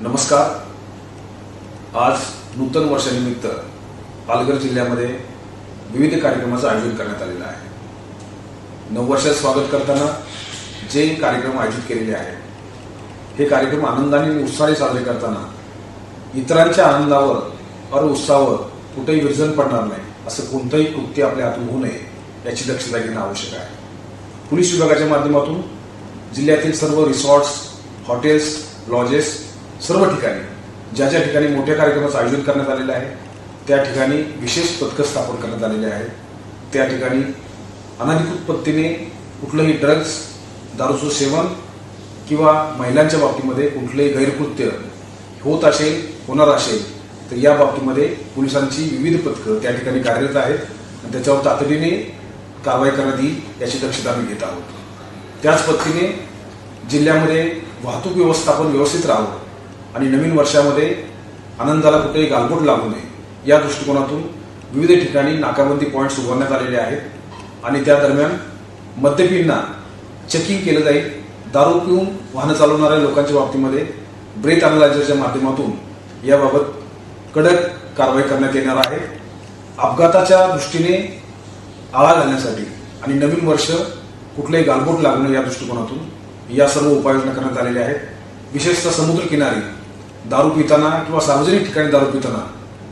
नमस्कार. आज नूतन वर्षानिमित्त पालघर जिल्ह्यामध्ये विविध कार्यक्रमाचं आयोजन करण्यात आलेलं आहे. नववर्षात स्वागत करताना जे कार्यक्रम आयोजित केलेले आहेत हे कार्यक्रम आनंदाने आणि उत्साहाने साजरे करताना इतरांच्या आनंदावर और उत्साहावर कुठेही विरजन पडणार नाही असं कोणतंही कृत्य आपल्या हातून होऊ नये याची दक्षता घेणं आवश्यक आहे. पोलीस विभागाच्या माध्यमातून जिल्ह्यातील सर्व रिसॉर्ट्स हॉटेल्स लॉजेस सर्व ठिकाणी ज्या ज्या ठिकाणी मोठ्या कार्यक्रमाचं आयोजन करण्यात आलेलं आहे त्या ठिकाणी विशेष पथकं स्थापन करण्यात आलेले आहेत त्या ठिकाणी अनधिकृत पद्धतीने कुठलंही ड्रग्ज दारूचं सेवन किंवा महिलांच्या बाबतीमध्ये कुठलंही गैरकृत्य होत असेल होणार असेल तर या बाबतीमध्ये पोलिसांची विविध पथकं त्या ठिकाणी कार्यरत आहेत. आणि त्याच्यावर तातडीने कारवाई करण्यात येईल याची दक्षता आम्ही घेत आहोत. त्याच पद्धतीने जिल्ह्यामध्ये वाहतूक व्यवस्थापन व्यवस्थित राहावं. आणि नवीन वर्षामध्ये आनंदाला कुठेही गालबोट लागू नये. या दृष्टिकोनातून विविध ठिकाणी नाकाबंदी पॉईंट्स उभारण्यात आलेले आहेत आणि त्या दरम्यान मद्यपींना चेकिंग केलं जाईल. दारू पिऊन वाहनं चालवणाऱ्या लोकांच्या बाबतीमध्ये ब्रेक अनालायझरच्या माध्यमातून याबाबत कडक कारवाई करण्यात येणार आहे. अपघाताच्या दृष्टीने आळा घालण्यासाठी आणि नवीन वर्ष कुठलेही गालबोट लागणं या दृष्टिकोनातून या सर्व उपाययोजना करण्यात आलेल्या आहेत. विशेषतः समुद्र किनारी दारू पिताना किंवा सार्वजनिक ठिकाणी दारू पिताना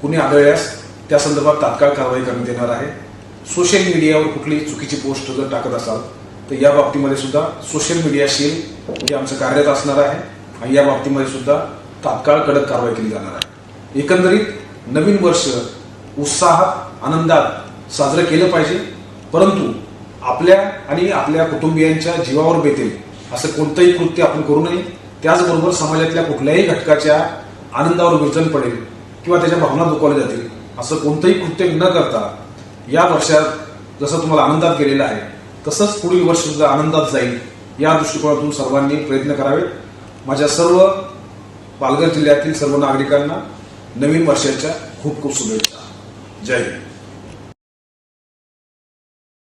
कुणी आढळल्यास त्या संदर्भात तात्काळ कारवाई करण्यात येणार आहे. सोशल मीडियावर कुठली चुकीची पोस्ट जर टाकत असाल तर या बाबतीमध्ये सुद्धा सोशल मीडिया सेल हे आमचं कार्यरत असणार आहे आणि या बाबतीमध्ये सुद्धा तात्काळ कडक कारवाई केली जाणार आहे. एकंदरीत नवीन वर्ष उत्साहात आनंदात साजरं केलं पाहिजे. परंतु आपल्या आणि आपल्या कुटुंबियांच्या जीवावर बेतेल असं कोणतंही कृत्य आपण करू नये. त्याचबरोबर समाजातल्या कुठल्याही घटकाच्या आनंदावर विरजन पडेल किंवा त्याच्या भावना दुखावल्या जातील असं कोणतंही कृत्य न करता या वर्षात जसं तुम्हाला आनंदात गेलेलं आहे तसंच पुढील वर्ष सुद्धा आनंदात जाईल या दृष्टिकोनातून सर्वांनी प्रयत्न करावेत. माझ्या सर्व पालघर जिल्ह्यातील सर्व नागरिकांना नवीन वर्षाच्या खूप खूप शुभेच्छा. जय हिंद.